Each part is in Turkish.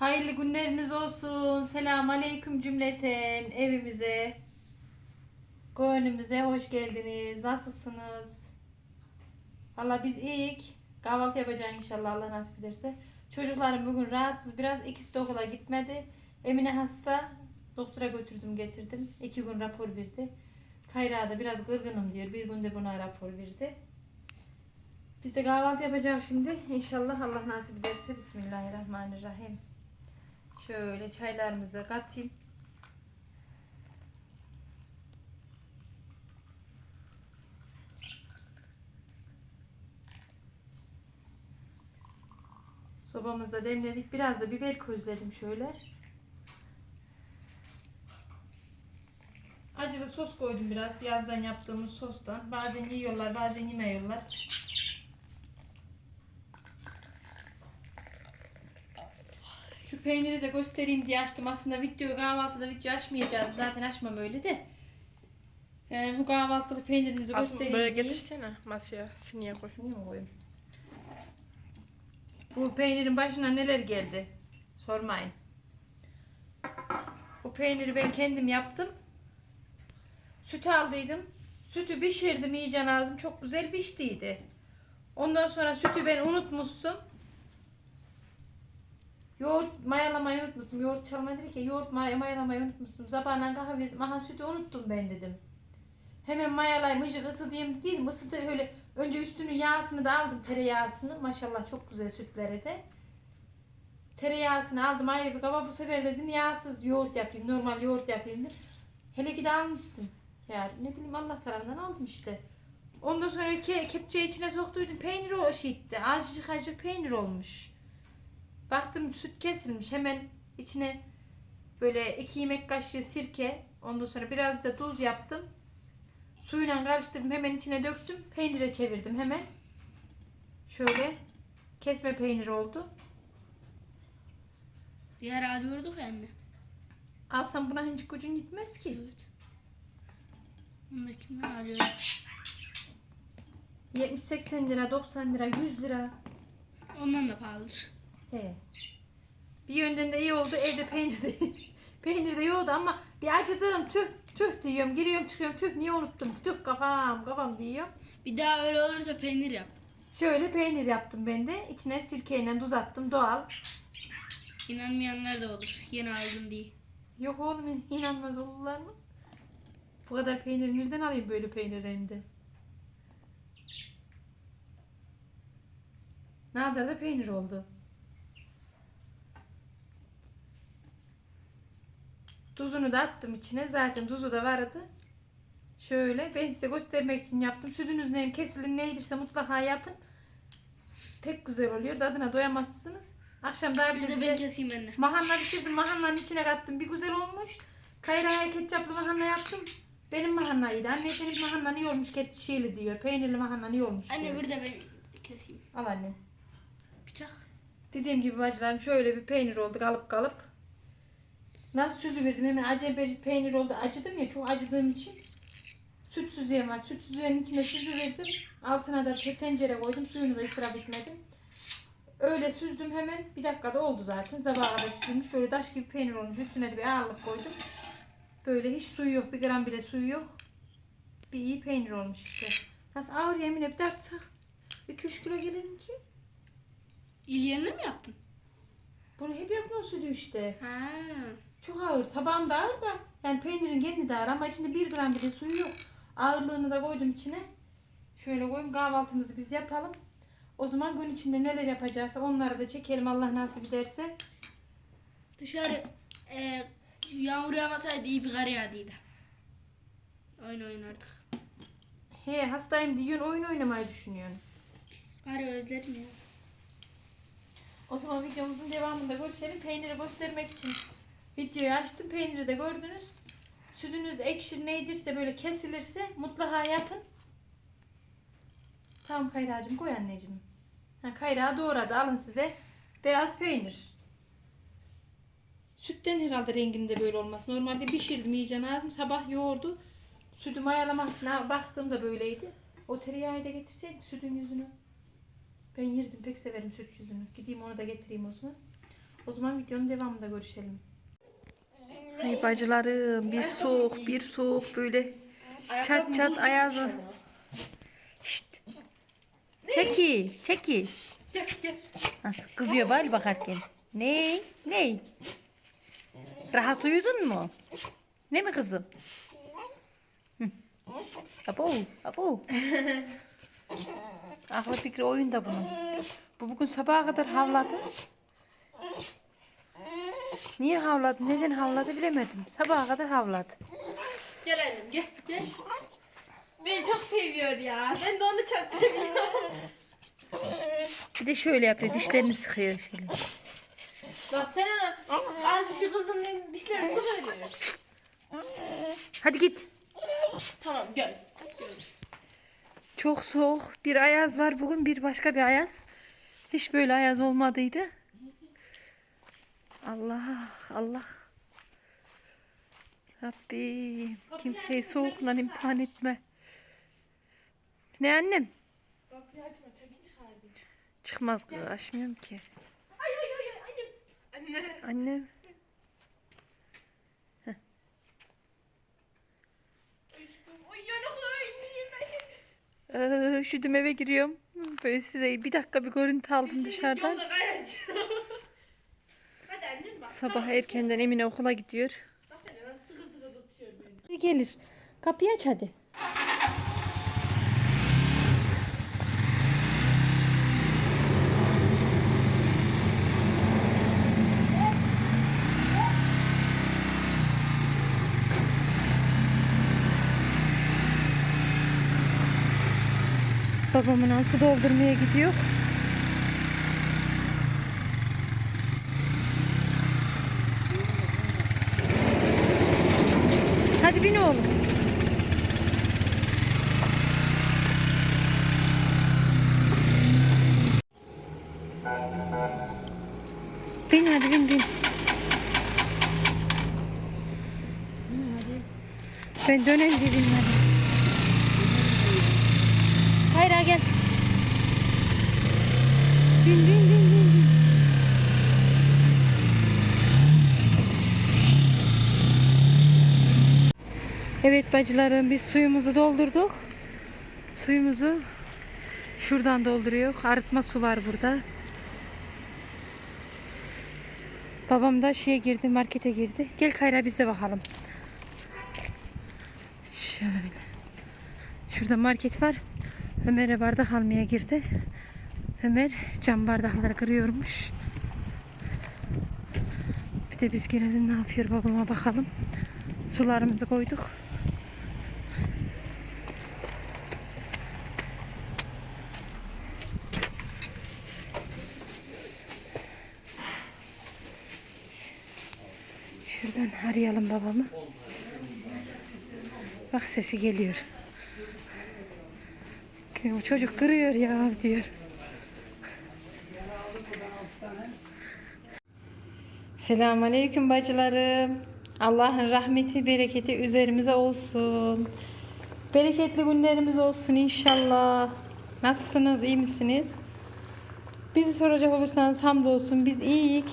Hayırlı günleriniz olsun. Selam aleyküm cümleten evimize. Gönlümüze hoş geldiniz. Nasılsınız? Valla biz ilk kahvaltı yapacağız inşallah Allah nasip ederse. Çocuklarım bugün rahatsız biraz. ikisi de okula gitmedi. Emine hasta. Doktora götürdüm getirdim. İki gün rapor verdi. Kayra da biraz gırgınım diyor. Bir günde buna rapor verdi. Biz de kahvaltı yapacağız şimdi. İnşallah Allah nasip ederse. Bismillahirrahmanirrahim. Şöyle çaylarımızı katayım. Sobamıza demledik. Biraz da biber közledim şöyle. Acılı sos koydum biraz. Yazdan yaptığımız sostan. Bazen yiyorlar, bazen yemiyorlar. Şu peyniri de göstereyim diye açtım. Aslında video kahvaltıda video açmayacağız. Zaten açmam öyle de. Ee, bu kahvaltılık peynirimizi Aslında göstereyim böyle diye. getirsene masaya sineye koy. Niye mi koyayım? Bu peynirin başına neler geldi? Sormayın. Bu peyniri ben kendim yaptım. Süt aldıydım. Sütü pişirdim iyice ağzım. Çok güzel piştiydi. Ondan sonra sütü ben unutmuştum. Yoğurt mayalamayı unutmuşum. Yoğurt çalmayı dedi ki yoğurt may mayalamayı unutmuşum. Sabahından kahve dedim. Aha sütü unuttum ben dedim. Hemen mayalayım ıcık ısıtayım değil mi? Isıtı öyle önce üstünün yağsını da aldım tereyağısını. Maşallah çok güzel sütleri de. Tereyağısını aldım ayrı bir kaba. Bu sefer dedim yağsız yoğurt yapayım. Normal yoğurt yapayım dedim. Hele ki de almışsın. Ya ne bileyim Allah tarafından aldım işte. Ondan sonra ke kepçe içine soktuydum. Peynir o şeydi. Azıcık azıcık peynir olmuş. Baktım süt kesilmiş. Hemen içine böyle iki yemek kaşığı sirke. Ondan sonra biraz da tuz yaptım. Suyla karıştırdım. Hemen içine döktüm. Peynire çevirdim hemen. Şöyle kesme peynir oldu. Diğer arıyorduk ya anne. Alsam buna hiç gücün gitmez ki. Evet. Bunda kimi arıyorduk? 70-80 lira, 90 lira, 100 lira. Ondan da pahalıdır. He. Bir yönden de iyi oldu. Evde peynir de, peynir de yoğdu ama bir acıdım. Tüh tüh diyorum. Giriyorum çıkıyorum. Tüh niye unuttum. Tüh kafam kafam diyorum. Bir daha öyle olursa peynir yap. Şöyle peynir yaptım ben de. İçine sirkeyle tuz attım. Doğal. İnanmayanlar da olur. Yeni aldım diye. Yok oğlum inanmaz olurlar mı? Bu kadar peynir nereden alayım böyle peynir hem de? Ne kadar da peynir oldu. Tuzunu da attım içine. Zaten tuzu da vardı. Şöyle ben size göstermek için yaptım. Sütünüz neyim kesilir neydirse mutlaka yapın. Pek güzel oluyor. Tadına doyamazsınız. Akşam daha Bir bir de ben keseyim anne. Mahanla pişirdim. Mahanlanın içine kattım. Bir güzel olmuş. Kayraya ketçaplı mahanla yaptım. Benim mahanlaydı. Anne senin mahanlan iyi olmuş. Ket şeyli diyor. Peynirli mahanlan iyi olmuş Anne diyor. bir de ben keseyim. Al anne. Bıçak. Dediğim gibi bacılarım şöyle bir peynir oldu kalıp kalıp. Nasıl süzü verdim hemen acı peynir oldu. Acıdım ya çok acıdığım için. Süt süzüğüm var. Süt süzüğün içine süzü verdim. Altına da tencere koydum. Suyunu da ısrar bitmedim. Öyle süzdüm hemen. Bir dakikada oldu zaten. Sabaha kadar süzülmüş. Böyle taş gibi peynir olmuş. Üstüne de bir ağırlık koydum. Böyle hiç suyu yok. Bir gram bile suyu yok. Bir iyi peynir olmuş işte. Nasıl ağır yemin hep tartsak. Bir 2 kilo gelir mi ki? İlyenle mi yaptın? Bunu hep yapma sütü işte. Ha. Çok ağır. Tabağım da ağır da. Yani peynirin kendi de ağır ama içinde bir gram bile suyu yok. Ağırlığını da koydum içine. Şöyle koyayım kahvaltımızı biz yapalım. O zaman gün içinde neler yapacağız onları da çekelim Allah nasip ederse. Dışarı e, yağmur yağmasaydı iyi bir kar yağdıydı. Oyun oynardık. He hastayım diyorsun oyun oynamayı düşünüyorsun. Karı özledim ya. O zaman videomuzun devamında görüşelim. Peyniri göstermek için videoyu açtım. Peyniri de gördünüz. Sütünüz ekşi neydirse böyle kesilirse mutlaka yapın. Tamam Kayra'cığım koy anneciğim. Ha, Kayra doğradı alın size. Beyaz peynir. Sütten herhalde renginde böyle olması. Normalde pişirdim iyice lazım. Sabah yoğurdu. Sütü mayalamak için baktığımda böyleydi. O tereyağı da getirseydik sütün yüzünü. Ben yerdim pek severim süt yüzünü. Gideyim onu da getireyim o zaman. O zaman videonun devamında görüşelim. Ay bacılarım bir soğuk bir soğuk böyle çat çat ayazı. Şşt. Çeki çeki. Nasıl kızıyor bari bakarken. Ne? Ne? Rahat uyudun mu? Ne mi kızım? Abo, abo. Aklı fikri oyunda bunun. Bu bugün sabaha kadar havladı. Niye havladı? Neden havladı bilemedim. Sabaha kadar havladı. Gel annem gel gel. Beni çok seviyor ya. Ben de onu çok seviyorum. Bir de şöyle yapıyor. Dişlerini sıkıyor şöyle. Bak sen ona az bir şey kızın dişleri sıvırıyor. Hadi git. Tamam gel. Çok soğuk. Bir ayaz var bugün. Bir başka bir ayaz. Hiç böyle ayaz olmadıydı. Allah Allah. Rabbim kimseyi soğukla imtihan etme. Ne annem? Kapıyı açma. Çıkmaz kız açmıyorum ki. Ay ay ay ay annem. Anne. Annem. Ee, üşüdüm eve giriyorum. Böyle size bir dakika bir görüntü aldım dışarıdan. Yolda kayacağım. Sabah erkenden Emine okula gidiyor. Nasıl gelir. Kapıyı aç hadi. Babamın su doldurmaya gidiyor. Hadi bin oğlum. Bin hadi bin bin. Ben dönen de binmedim. Hayır ha, gel. Bin bin bin bin. bin. Evet bacılarım biz suyumuzu doldurduk. Suyumuzu şuradan dolduruyor. Arıtma su var burada. Babam da şeye girdi, markete girdi. Gel Kayra biz de bakalım. Şöyle. Şurada market var. Ömer'e bardak almaya girdi. Ömer cam bardakları kırıyormuş. Bir de biz gelelim ne yapıyor babama bakalım. Sularımızı koyduk. Şuradan arayalım babamı. Bak sesi geliyor. Bu çocuk kırıyor ya diyor. Selamünaleyküm bacılarım. Allah'ın rahmeti, bereketi üzerimize olsun. Bereketli günlerimiz olsun inşallah. Nasılsınız, iyi misiniz? Bizi soracak olursanız hamdolsun biz iyiyiz.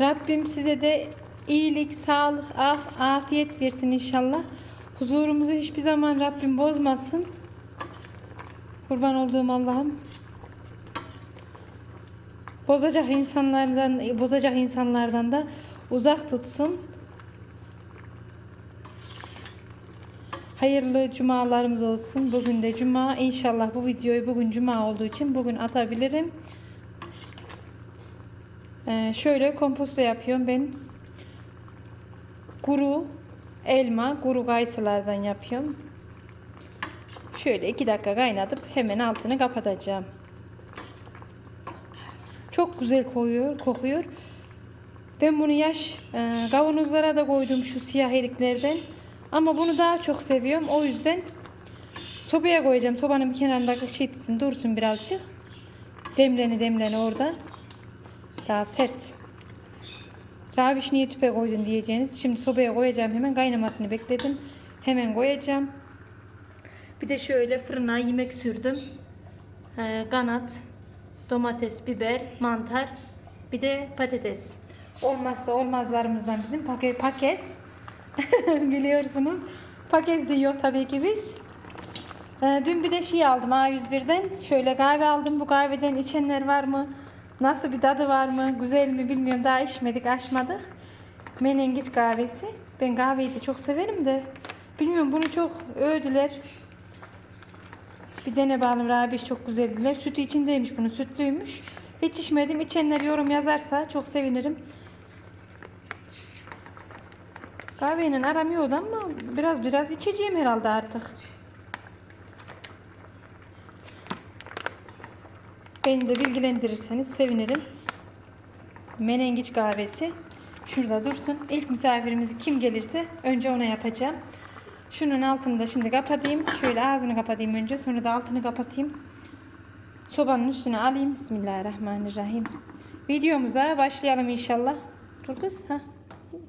Rabbim size de iyilik, sağlık, af, afiyet versin inşallah. Huzurumuzu hiçbir zaman Rabbim bozmasın. Kurban olduğum Allah'ım. Bozacak insanlardan, bozacak insanlardan da uzak tutsun. Hayırlı cumalarımız olsun. Bugün de cuma. İnşallah bu videoyu bugün cuma olduğu için bugün atabilirim. Ee, şöyle komposto yapıyorum ben. Kuru elma, kuru kayısılardan yapıyorum. Şöyle iki dakika kaynatıp hemen altını kapatacağım. Çok güzel koyuyor, kokuyor. Ben bunu yaş e, kavanozlara da koydum şu siyah eriklerden. Ama bunu daha çok seviyorum. O yüzden sobaya koyacağım. Sobanın bir kenarında şey dursun birazcık. Demleni demleni orada. Daha sert. Rabiş niye tüpe koydun diyeceğiniz. Şimdi sobaya koyacağım hemen kaynamasını bekledim. Hemen koyacağım. Bir de şöyle fırına yemek sürdüm. Ee, kanat, domates, biber, mantar, bir de patates. olmazsa olmazlarımızdan bizim pake, pakez. Biliyorsunuz. Pakez diyor tabii ki biz. Ee, dün bir de şey aldım A101'den. Şöyle kahve aldım. Bu kahveden içenler var mı? Nasıl bir tadı var mı? Güzel mi bilmiyorum. Daha içmedik, açmadık. Menengiç kahvesi. Ben kahveyi de çok severim de. Bilmiyorum bunu çok övdüler. Bir dene bakalım Rabiş çok güzeldiler. Sütü içindeymiş bunun. Sütlüymüş. Hiç içmedim. İçenler yorum yazarsa çok sevinirim. Kahveyle aram ama biraz biraz içeceğim herhalde artık. Beni de bilgilendirirseniz sevinirim. Menengiç kahvesi. Şurada dursun. İlk misafirimiz kim gelirse önce ona yapacağım. Şunun altını da şimdi kapatayım. Şöyle ağzını kapatayım önce. Sonra da altını kapatayım. Sobanın üstüne alayım. Bismillahirrahmanirrahim. Videomuza başlayalım inşallah. Dur kız. Ha.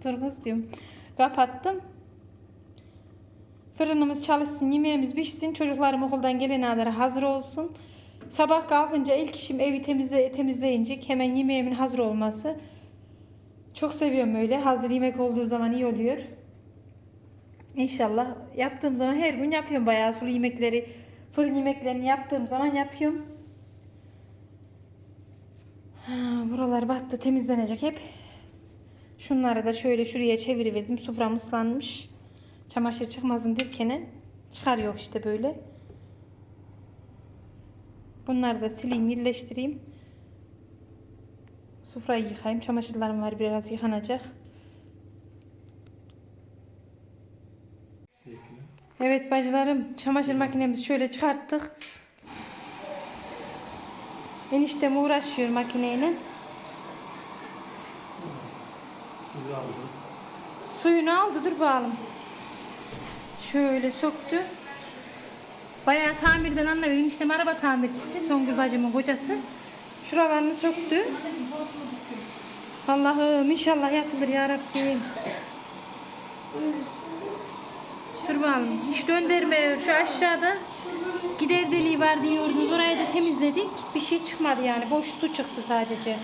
Dur kız diyorum. Kapattım. Fırınımız çalışsın, yemeğimiz pişsin, çocuklarım okuldan gelene kadar hazır olsun. Sabah kalkınca ilk işim evi temizle, temizleyince hemen yemeğimin hazır olması. Çok seviyorum öyle. Hazır yemek olduğu zaman iyi oluyor. İnşallah yaptığım zaman her gün yapıyorum bayağı sulu yemekleri, fırın yemeklerini yaptığım zaman yapıyorum. Ha, buralar battı temizlenecek hep. Şunları da şöyle şuraya çeviriverdim. Sufram ıslanmış. Çamaşır çıkmasın derken çıkarıyor işte böyle. Bunları da sileyim, yerleştireyim. Sufrayı yıkayayım. Çamaşırlarım var biraz yıkanacak. Evet bacılarım çamaşır makinemizi şöyle çıkarttık. Eniştem uğraşıyor makineyle. Suyunu aldı dur bakalım. Şöyle soktu. Bayağı tamirden anlıyor. Eniştem araba tamircisi. Songül bacımın kocası. Şuralarını söktü. Allah'ım inşallah yapılır ya Rabbim. Dur. Hiç döndürmüyor. Şu aşağıda gider deliği var diyordunuz. Orayı da temizledik. Bir şey çıkmadı yani. Boş su çıktı sadece.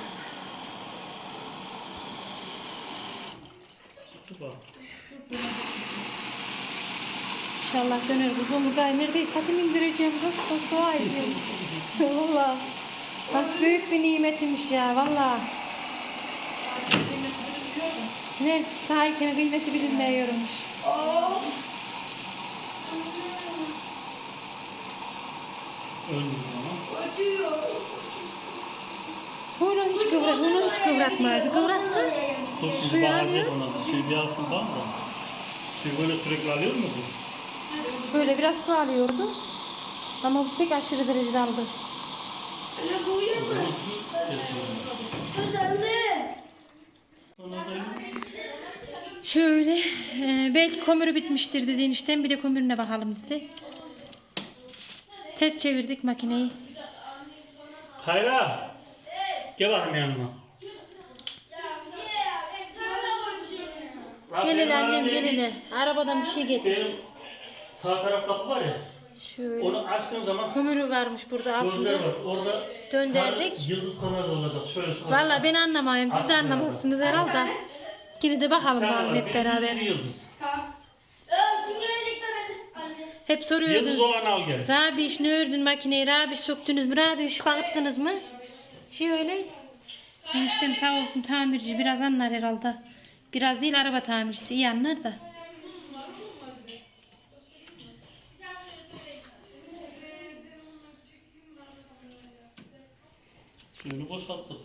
İnşallah döner kız olur. Daha neredeyiz? Hatim indireceğim. Kız kız dua ediyorum. Valla. Nasıl büyük bir nimetmiş ya. Valla. Ne? Sahiden kıymeti bilinmiyormuş. Bunu hiç kıvrat, bunu hiç kıvratma. Bir kıvratsın. Dur bakacak alıyor. ona. Suyu bir alsın tamam da. Suyu böyle sürekli alıyor mu bu? Böyle biraz su alıyordu. Ama bu pek aşırı derecede aldı. Anne bu uyuyor mu? Şöyle e, belki kömürü bitmiştir dedi eniştem bir de kömürüne bakalım dedi. Ters çevirdik makineyi. Kayra. Gel bakayım yanıma. Gelin annem gelin. Arabadan bir şey getir. Benim sağ taraf kapı var ya. Şöyle. Onu açtığım zaman Kömürü varmış burada gözler altında. var. Orada Döndürdük. sarı yıldız kanarı olacak. Şöyle şu Valla ben anlamıyorum. Siz de Açmıyor. anlamazsınız herhalde. Yine de bakalım bakalım hep beraber. Yıldız. Kim gelecek de ben? Anne. Hep Yıldız soruyordunuz. olan al gel. Rabiş ne ördün makineyi? Rabiş söktünüz mü? Rabiş bağıttınız mı? Şöyle. Eniştem sağ olsun tamirci. Biraz anlar herhalde. Biraz değil araba tamircisi. iyi anlar da. Suyunu boşalttık.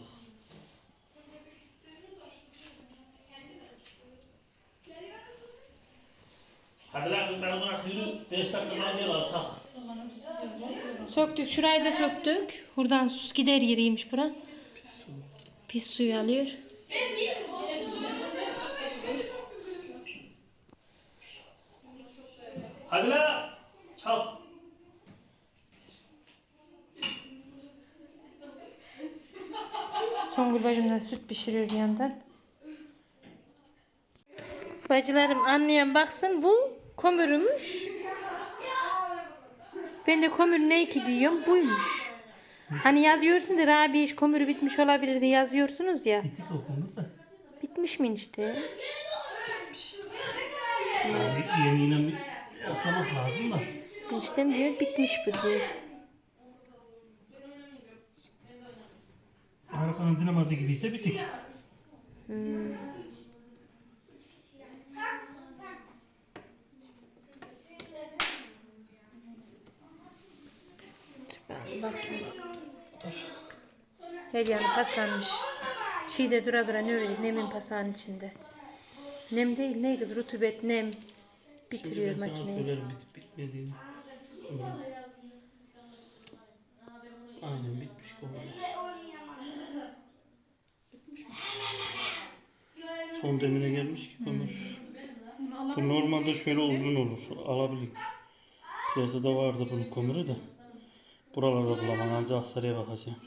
Hadi lan kızlar bırak yürü. 5 dakikadan gel alçak. Söktük. Şurayı da söktük. Buradan sus gider yeriymiş bura. Pis suyu alıyor. Hadi lan. Songül bacım da süt pişiriyor bir yandan. Bacılarım anlayan baksın bu kömürümüş. Ben de kömür ne ki diyorum buymuş. Hani yazıyorsun da Rabi iş kömürü bitmiş olabilir diye yazıyorsunuz ya. Bitik o konu da. Bitmiş mi işte? Yani yeniyle bir yaslamak lazım da. Eniştem diyor bitmiş bu diyor. Arabanın dinaması gibiyse bitik. Baksana. Dur. Her yanı paslanmış. Şeyde dura dura ne ölecek nemin pasağın içinde. Nem değil ne kız rutubet nem. Bitiriyor sana makineyi. söylerim bitip bitmediğini. Aynen bitmiş kovalaş. Son demine gelmiş ki kömür. Bu normalde şöyle uzun olur. Alabilir. Piyasada vardı bunun kömürü de. Buralarda bulamam. Ancak Aksaray'a bakacağım.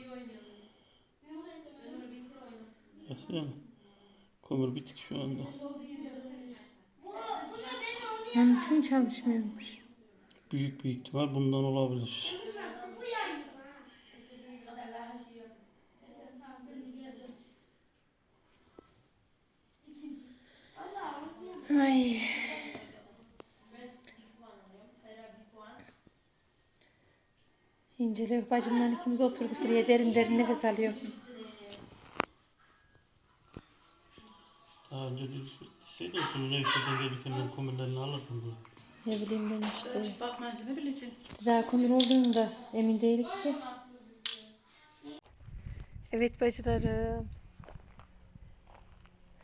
Aksaray'a mı? Kömür bitik şu anda. Onun için çalışmıyormuş. Büyük bir ihtimal bundan olabilir. İncele bacımla ikimiz oturduk buraya derin derin nefes alıyor. Daha önce bunu ne işlerden gelirken ben kömürlerini alırdım diye. Ne bileyim ben işte. Bakmayınca ne bileceksin? Daha komün olduğunu da emin değilim ki. Evet bacılarım.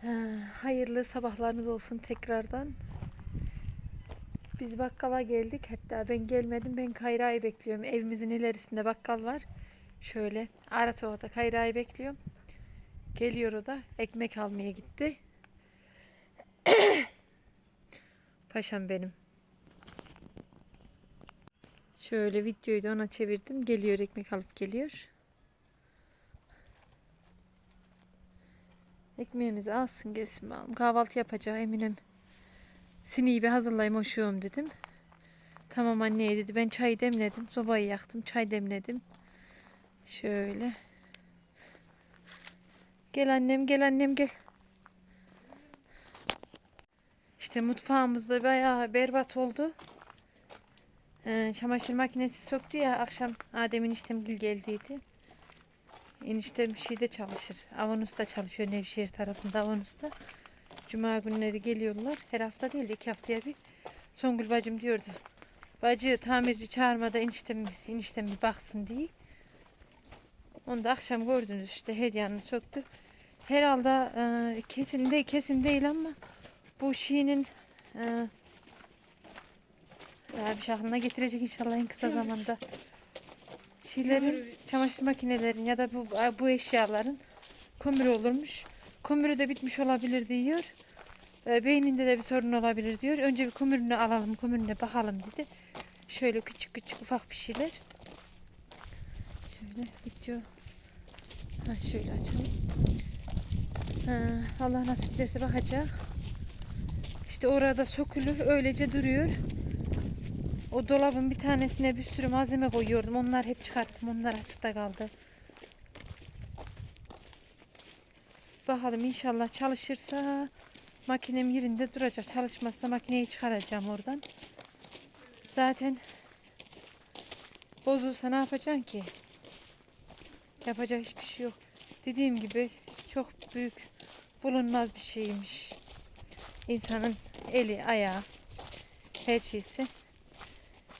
Ha, hayırlı sabahlarınız olsun tekrardan. Biz bakkala geldik. Hatta ben gelmedim. Ben Kayra'yı bekliyorum. Evimizin ilerisinde bakkal var. Şöyle ara sokakta Kayra'yı bekliyorum. Geliyor o da. Ekmek almaya gitti. Paşam benim. Şöyle videoyu da ona çevirdim. Geliyor ekmek alıp geliyor. Ekmeğimizi alsın gelsin bakalım. Kahvaltı yapacağım eminim. Sineği bir hazırlayayım hoşuyorum dedim. Tamam anne dedi. Ben çay demledim. Sobayı yaktım. Çay demledim. Şöyle. Gel annem gel annem gel. İşte mutfağımızda bayağı berbat oldu. Ee, çamaşır makinesi söktü ya akşam Adem'in eniştemgil geldiydi. Eniştem şeyde çalışır. Avanos'ta çalışıyor Nevşehir tarafında Avanos'ta. Cuma günleri geliyorlar. Her hafta değil de iki haftaya bir. Songül bacım diyordu. Bacı tamirci çağırmada eniştem, eniştem bir baksın diye. Onu da akşam gördünüz işte hediyanı söktü. Herhalde e, kesin de kesin değil ama bu şeyinin e, ya bir aklına getirecek inşallah en kısa zamanda. Şeylerin, çamaşır makinelerin ya da bu bu eşyaların kömürü olurmuş. Kömürü de bitmiş olabilir diyor. E, beyninde de bir sorun olabilir diyor. Önce bir kömürünü alalım, kömürüne bakalım dedi. Şöyle küçük küçük ufak bir şeyler. Şöyle video. Ha, şöyle açalım. Ha, Allah nasip ederse bakacak. İşte orada sökülü öylece duruyor. O dolabın bir tanesine bir sürü malzeme koyuyordum. Onlar hep çıkarttım. Onlar açıkta kaldı. Bakalım inşallah çalışırsa makinem yerinde duracak. Çalışmazsa makineyi çıkaracağım oradan. Zaten bozulsa ne yapacaksın ki? Yapacak hiçbir şey yok. Dediğim gibi çok büyük bulunmaz bir şeymiş. İnsanın eli, ayağı, her şeysi.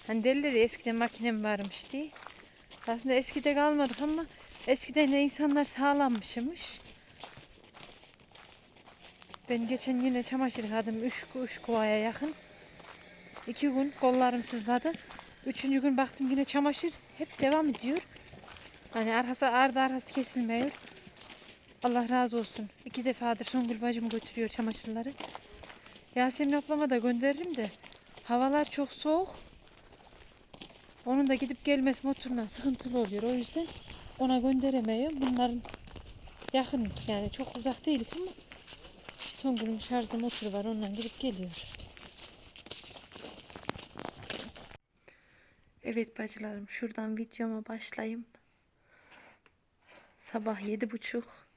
Hani derler ya eskiden makinem varmış diye. Aslında eskide kalmadık ama eskiden de insanlar sağlammışmış. Ben geçen yine çamaşır yıkadım. Üç, üç kovaya yakın. İki gün kollarım sızladı. Üçüncü gün baktım yine çamaşır hep devam ediyor. Hani arkası ardı arkası kesilmiyor. Allah razı olsun. İki defadır Songül bacım götürüyor çamaşırları. Yasemin ablama da gönderirim de havalar çok soğuk. Onun da gidip gelmesi motoruna sıkıntılı oluyor. O yüzden ona gönderemiyorum. Bunların yakın yani çok uzak değil ama Songül'ün şarjlı motoru var. Ondan gidip geliyor. Evet bacılarım şuradan videoma başlayayım. Sabah yedi buçuk.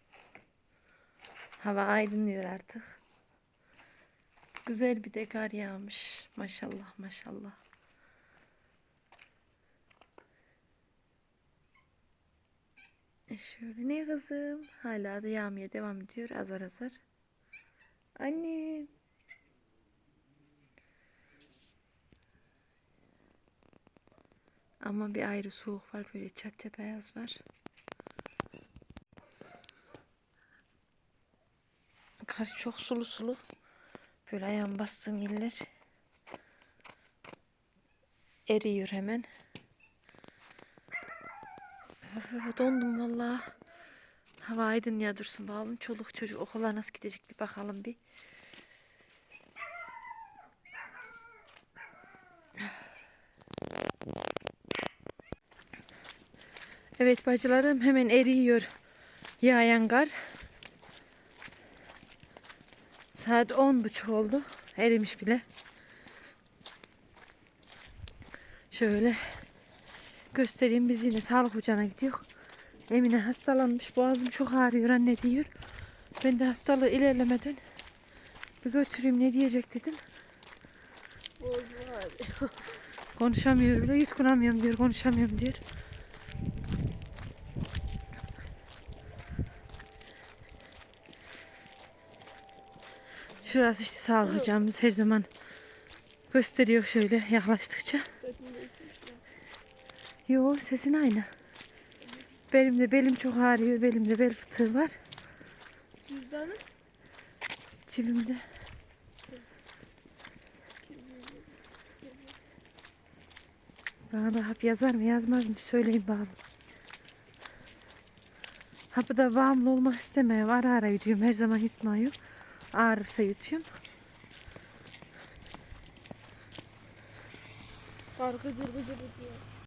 Hava aydınlıyor artık. Güzel bir de kar yağmış. Maşallah maşallah. E şöyle ne kızım? Hala da yağmaya devam ediyor azar azar. Anne. Ama bir ayrı soğuk var böyle çat çat ayaz var. Kar çok sulu sulu. Böyle ayağım bastığım yerler eriyor hemen. Dondum valla. Hava aydın ya dursun bakalım. Çoluk çocuk okula nasıl gidecek bir bakalım bir. Evet bacılarım hemen eriyor yağan kar. Saat on buçuk oldu. Erimiş bile. Şöyle göstereyim. Biz yine sağlık ocağına gidiyor. Emine hastalanmış. Boğazım çok ağrıyor anne diyor. Ben de hastalığı ilerlemeden bir götüreyim ne diyecek dedim. Boğazım ağrıyor. Konuşamıyor bile. Yutkunamıyorum diyor. Konuşamıyorum diyor. Şurası işte sağlık ocağımız her zaman gösteriyor şöyle yaklaştıkça. Sesim değişmiş mi? Yo sesin aynı. Benim de belim çok ağrıyor. Belimde bel fıtığı var. Cüzdanı? Cebimde. Bana da hap yazar mı yazmaz mı söyleyin bakalım. Hapı da bağımlı olmak istemiyorum. Ara ara yutuyorum. Her zaman yutmuyorum. Ağrırsa yutuyorum. Kar gıcır gıcır ediyor.